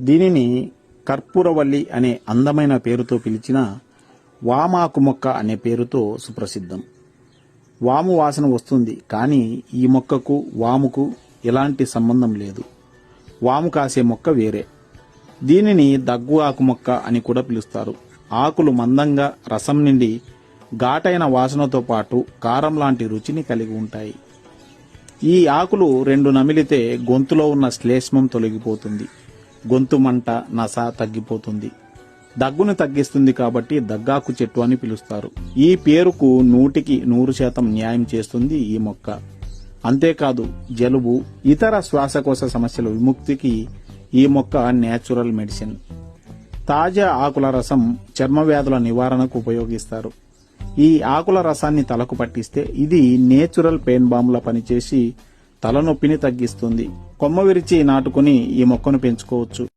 దీనిని కర్పూరవల్లి అనే అందమైన పేరుతో పిలిచిన వామాకు మొక్క అనే పేరుతో సుప్రసిద్ధం. వాము వాసన వస్తుంది కానీ ఈ మొక్కకు వాముకు ఎలాంటి సంబంధం లేదు. వాము కాసే మొక్క వేరే. దీనిని దగ్గు ఆకు మొక్క అని కూడా పిలుస్తారు. ఆకులు మందంగా రసం నిండి ఘాటైన వాసనతో పాటు కారం లాంటి రుచిని కలిగి ఉంటాయి. ఈ ఆకులు రెండు నమిలితే గొంతులో ఉన్న శ్లేష్మం తొలగిపోతుంది. గొంతు మంట నస తగ్గిపోతుంది. దగ్గును తగ్గిస్తుంది కాబట్టి దగ్గాకు చెట్టు అని పిలుస్తారు. ఈ పేరుకు నూటికి నూరు శాతం న్యాయం చేస్తుంది ఈ మొక్క. అంతేకాదు జలుబు ఇతర శ్వాసకోశ సమస్యల విముక్తికి ఈ మొక్క నేచురల్ మెడిసిన్ తాజా ఆకుల రసం చర్మ వ్యాధుల నివారణకు ఉపయోగిస్తారు. ఈ ఆకుల రసాన్ని తలకు పట్టిస్తే ఇది నేచురల్ పెయిన్ బాంబులా పనిచేసి తలనొప్పిని తగ్గిస్తుంది. కొమ్మ విరిచి నాటుకుని ఈ మొక్కను పెంచుకోవచ్చు.